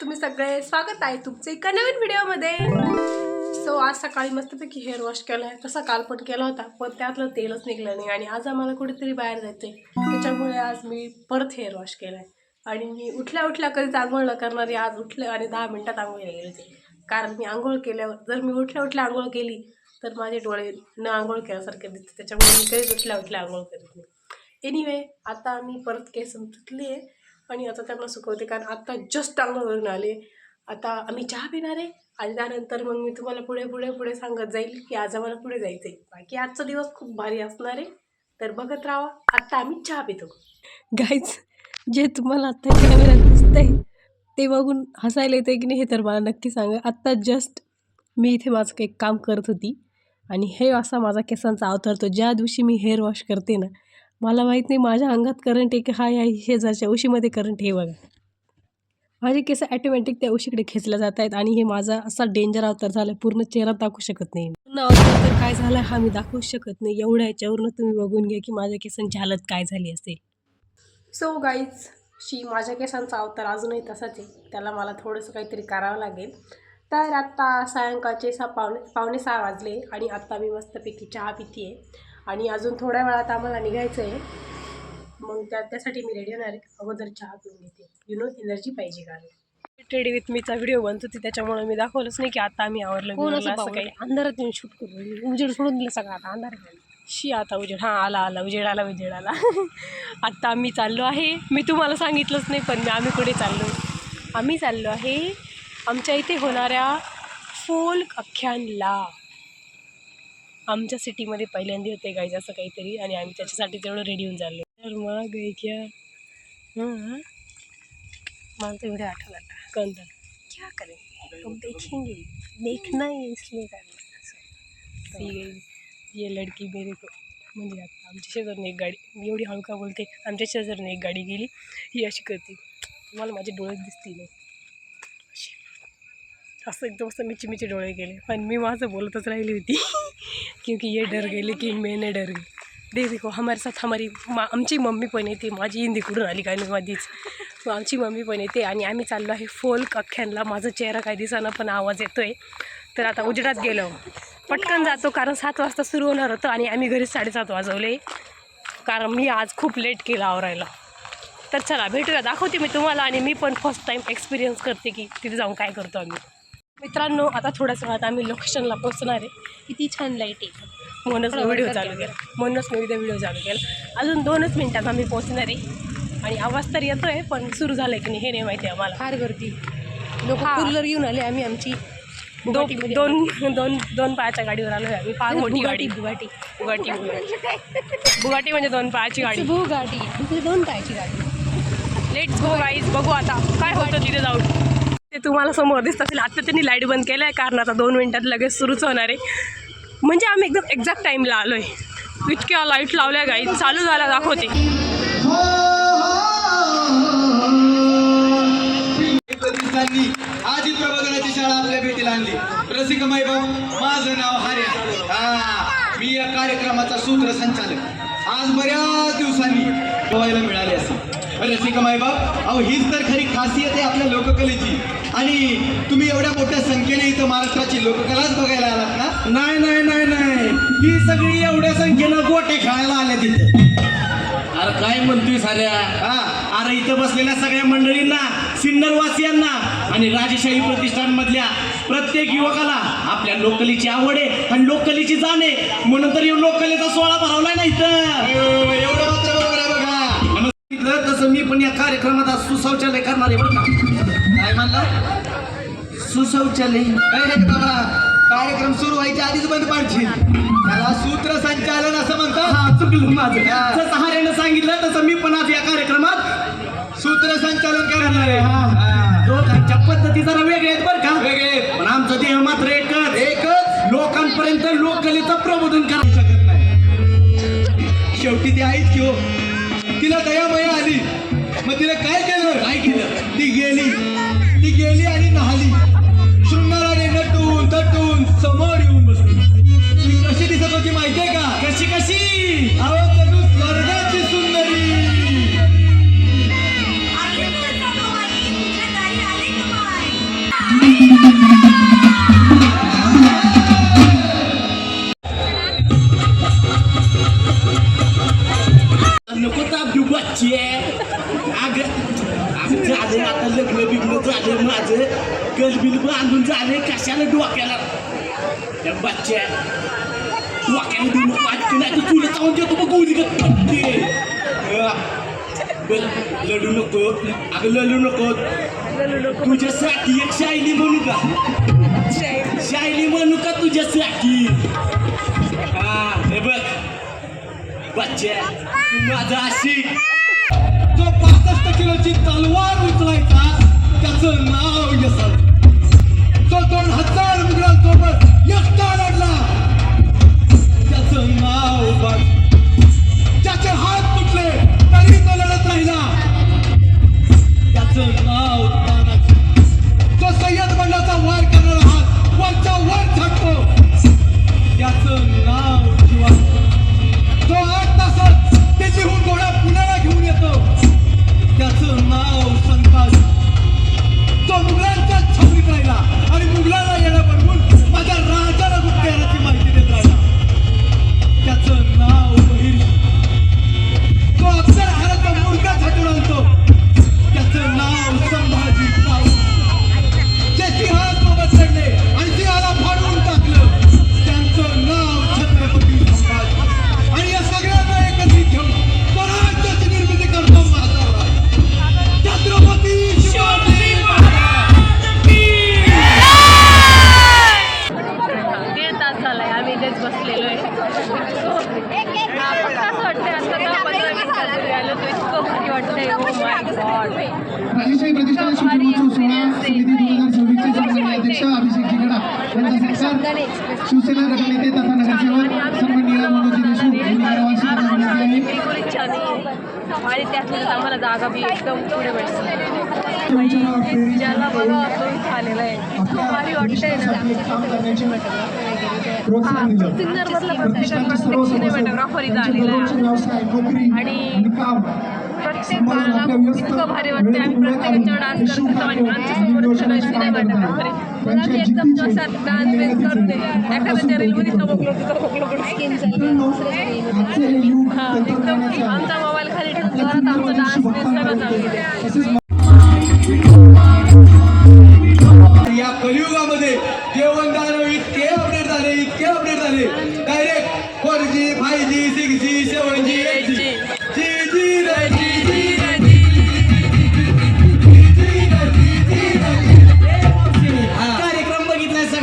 तुम्ही सगळे स्वागत आहे तुमचं एका नवीन व्हिडिओमध्ये. सो आज सकाळी मस्तपैकी हेअर वॉश केला आहे तसा काल पण केला होता पण त्यातलं तेलच निघलं नाही. आणि आज आम्हाला कुठेतरी बाहेर जायचं आहे त्याच्यामुळे आज मी परत हेअर वॉश केला आहे आणि मी उठल्या उठल्या कधीच आंघोळ न करणारी आज उठले आणि दहा मिनटात आंघोळीला गेले होते. कारण मी आंघोळ केल्यावर जर मी उठल्या उठल्या आंघोळ केली तर माझे डोळे न आंघोळ केल्यासारखे दिसते त्याच्यामुळे मी कधीच उठल्या उठल्या आंघोळ करत नाही. एनिवे आता मी परत केस धुतली आहे आणि आता त्यांना सुकवते कारण आत्ता जस्ट आंघोळवरून आले. आता आम्ही चहा पिणार आहे. आणि त्यानंतर मग मी तुम्हाला पुढे पुढे पुढे सांगत जाईल की आज आम्हाला पुढे जायचं आहे बाकी आजचा दिवस खूप भारी असणार आहे. तर बघत राहा आत्ता आम्ही चहा पितो. गाईज जे तुम्हाला आत्ता कॅमेऱ्यात दिसतंय ते बघून हसायला येतं की नाही हे तर मला नक्की सांगा. आत्ता जस्ट मी इथे माझं काही काम करत होती. आणि हे असा माझा केसांचा अवतरतो ज्या दिवशी मी हेअर वॉश करते ना मला माहीत नाही माझ्या अंगात करंट आहे की हा या शेजारच्या उशीमध्ये करंट हे बघा. माझे केस ॲटोमॅटिक त्या उशीकडे खेचल्या जात आहेत आणि हे माझा असा डेंजर अवतार झाला पूर्ण चेहरा दाखवू शकत नाही. पूर्ण अवतार तर काय झाला हा मी दाखवू शकत नाही. एवढ्या याच्यावरून तुम्ही बघून घ्या की माझ्या केसांची हालत काय झाली असेल. सो गाईज शी माझ्या केसांचा अवतार अजूनही तसाच आहे. त्याला मला थोडंसं काहीतरी करावं लागेल. तर आत्ता सायंकाळचे सहा पावणे पावणे सहा वाजले आणि आत्ता मी मस्तपैकी चहा पिते आहे आणि अजून थोड्या वेळात आम्हाला निघायचं आहे मग त्या त्यासाठी मी रेडी होणार अगोदर चहा पिऊन घेते. यु नो एनर्जी पाहिजे कारण. रेडी विथ मीचा व्हिडिओ बनत होती त्याच्यामुळे मी दाखवलंच नाही की आता आम्ही आवरलं असं काही. अंधारात येऊन शूट करू उजेड सोडून दिलं सगळं आता अंधार शी आता उजेड. हां आला आला. उजेड आला उजेड आला. आत्ता आम्ही चाललो आहे. मी तुम्हाला सांगितलंच नाही पण मी आम्ही कुठे चाललो आम्ही चाललो आहे आमच्या इथे होणाऱ्या फोल्क अख्यानला. आमच्या सिटीमध्ये पहिल्यांदा होते गाईज असं काहीतरी. आणि आम्ही त्याच्यासाठी तेवढं रेडी होऊन चाललो तर मग गई क्या हां मला तो व्हिडिओ आठवला कोणता? क्या करेंगे हम देखेंगे. देखना ही इसलिए करना. ती ये लडकी मेरे को म्हणजे आता आमच्या शेजारने एक गाडी मी एवढी हळू का बोलते आमच्या शेजारने एक गाडी गेली. ही अशी करते. तुम्हाला माझे डोळे दिसतील. असं एकदम असं मिची मिची डोळे गेले. पण मी माझं बोलतच राहिली होती. क्योंकि ये डर गेले की मैंने डर गई. दे देखो हमारे साथ हमारी मा आमची मम्मी पण येते. माझी हिंदी कुठून आली काय नाही मधीच मग आमची मम्मी पण येते आणि आम्ही चाललो आहे फोल अख्ख्यांना माझा चेहरा काय दिसाना पण आवाज येतो आहे तर आता उजेडात गेलो. पटकन जातो कारण सात वाजता सुरू होणार होतं आणि आम्ही घरी साडेसात वाजवले. कारण मी आज खूप लेट केला आवरायला. तर चला भेटूया. दाखवते मी तुम्हाला आणि मी पण फर्स्ट टाईम एक्सपिरियन्स करते की तिथे जाऊन काय करतो आम्ही. मित्रांनो आता थोड्याच वेळात आम्ही लोकेशनला पोहोचणार आहे. किती छान लाइट आहे. म्हणूनच मी व्हिडिओ चालू केला. म्हणूनच मी उद्या व्हिडिओ चालू केला. अजून दोनच मिनटात आम्ही पोहोचणार आहे. आणि आवाज तर येतो आहे पण सुरू झालं आहे की नाही हे नाही माहिती आम्हाला. फार गर्दी. लोक कूलर येऊन आले आम्ही आमची दोन दोन दोन दोन पायाच्या गाडीवर आलो आहे आम्ही. फार मोठी गाडी. बुगाटी बुगाटी बुगाटी बुगाटी म्हणजे दोन पायाची गाडी. बुगाटी दोन पायाची गाडी. लेट्स गो गाईज बघू आता. काय होतं तिथे जाऊन. ते तुम्हाला समोर दिसत असेल. आता त्यांनी लाइट बंद केलं आहे कारण आता दोन मिनटात लगेच सुरूच होणार आहे. म्हणजे आम्ही एकदम एक्झॅक्ट टाईमला आलो आहे इतक्या लाइट लावल्या गाई चालू झाला दाखवते. दिवसांनी आधी प्रबोधनाची शाळा आपल्या भेटीला आणली. रसिक बाबू माझं नाव हार्या. मी या कार्यक्रमाचा सूत्रसंचालक. आज बऱ्याच दिवसांनी बघायला मिळाले असेल. रसिक बाप अहो हीच तर खरी खासियत आहे आपल्या लोककलेची. आणि तुम्ही एवढ्या मोठ्या संख्येने इथं महाराष्ट्राची लोककलाच बघायला आलात ना? नाही नाही नाही नाही. ही सगळी एवढ्या संख्येनं गोटे खेळायला आल्या तिथे. अरे काय म्हणतोय साऱ्या? हा. अरे इथं बसलेल्या सगळ्या मंडळींना सिन्नरवासियांना आणि राजशाही प्रतिष्ठान मधल्या प्रत्येक युवकाला आपल्या लोकलीची आवड आहे आणि लोकलीची जाण आहे. म्हणून तर लोकलीचा सोहळा भरवलाय ना इथं. एवढं पण या कार्यक्रमात आज सुशौचालय करणार आहे बरं का? काय म्हणला? सुशौचालय काय बाबा? कार्यक्रम सुरू व्हायच्या आधीच बंद पाडशील. त्याला सूत्रसंचालन असं म्हणतात. हा चुकलं माझं. जसं हार्यानं सांगितलं तसं मी पण आज या कार्यक्रमात सूत्रसंचालन करणार आहे. हा. दोघांच्या पद्धती जरा वेगळ्या आहेत बरं का? वेगळे पण आमचं देह मात्र एकच. एकच? लोकांपर्यंत लोककलेचं प्रबोधन करा शकत नाही. शेवटी ती आहेच की हो. तिला दयामया आली. मग तिला काय केलं? काय केलं? ती गेली. ती गेली आणि वाटते नाही तर तुला जाऊन देतो बघ गोळी गं पटते. अं, बरं, लढू नको अगं लढू नको तुझ्यासाठी एक शायली म्हणू का शायली म्हणू का तुझ्यासाठी हा हे बघ बच्च्या तू माझा आशिक जो पासष्ट किलोची तलवार उचलायचा त्याचं नाव यशवंत जो दोन हजार मुघलांसोबत एकटा लढला त्याचं नाव बघ ज्याचे हात तुटले तरी तो लढत राहिला. राजेशाही प्रतिष्ठान शिवजन्मोत्सव सोहळा समिती दोन हजार सव्वीसचे सन्माननीय अध्यक्ष अभिषेक जिगडा यांचा सत्कार शिवसेना गटनेते तथा नगरसेवक सन्माननीय मनोजी देशमुख यांनी करण्यात आहे. आणि त्यातूनच आम्हाला जागा बी एकदम पुढे भेटते. ज्याला बघा आहे. भारी वाटतंय ना. प्रोत्साहन दिलं. प्रतिष्ठानचे सर्व व्यवसाय नोकरी आणि काम प्रत्येक सांभाळून बाळाला आपल्या व्यस्त इतकं भारी वाटते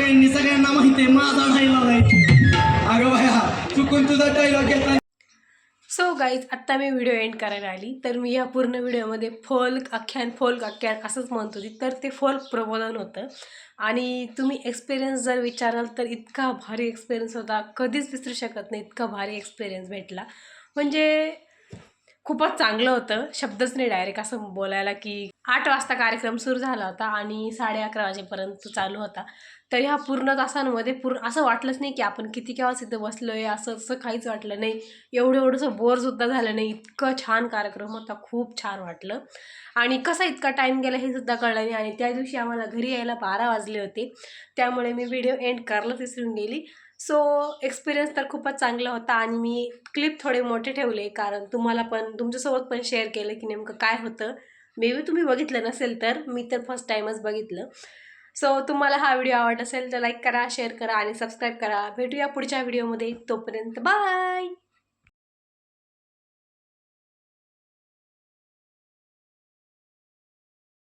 सगळ्यांनी सगळ्यांना माहिती आहे माझा डायलॉग आहे. अगं बाया चुकून तुझा डायलॉग घेतला. सो गाईज आत्ता मी व्हिडिओ एंड करायला आली. तर मी या पूर्ण व्हिडिओमध्ये फोल्क आख्यान फोल्क आख्यान असंच म्हणत होती. तर ते फोल्क प्रबोधन होतं. आणि तुम्ही एक्सपिरियन्स जर विचाराल तर इतका भारी एक्सपिरियन्स होता. कधीच विसरू शकत नाही इतका भारी एक्सपिरियन्स भेटला. म्हणजे खूपच चांगलं होतं. शब्दच नाही डायरेक्ट असं बोलायला की आठ वाजता कार्यक्रम सुरू झाला होता आणि साडे अकरा वाजेपर्यंत चालू होता. तर ह्या पूर्ण तासांमध्ये पूर्ण असं वाटलंच नाही की आपण किती केव्हाच इथं बसलो आहे असं असं काहीच वाटलं नाही. एवढं एवढंसं बोरसुद्धा झालं नाही. इतकं छान कार्यक्रम होता. खूप छान वाटलं. आणि कसा इतका टाईम गेला हे सुद्धा कळलं नाही. आणि त्या दिवशी आम्हाला घरी यायला बारा वाजले होते. त्यामुळे मी व्हिडिओ एंड करायलाच विसरून गेली. सो एक्सपिरियन्स तर खूपच चांगला होता आणि मी क्लिप थोडे मोठे ठेवले कारण तुम्हाला पण तुमच्यासोबत पण शेअर केलं की नेमकं काय होतं. मे बी तुम्ही बघितलं नसेल तर मी तर फर्स्ट टाईमच बघितलं. सो तुम्हाला हा व्हिडिओ आवडत असेल तर लाईक करा शेअर करा आणि सबस्क्राईब करा. भेटूया पुढच्या व्हिडिओमध्ये तोपर्यंत बाय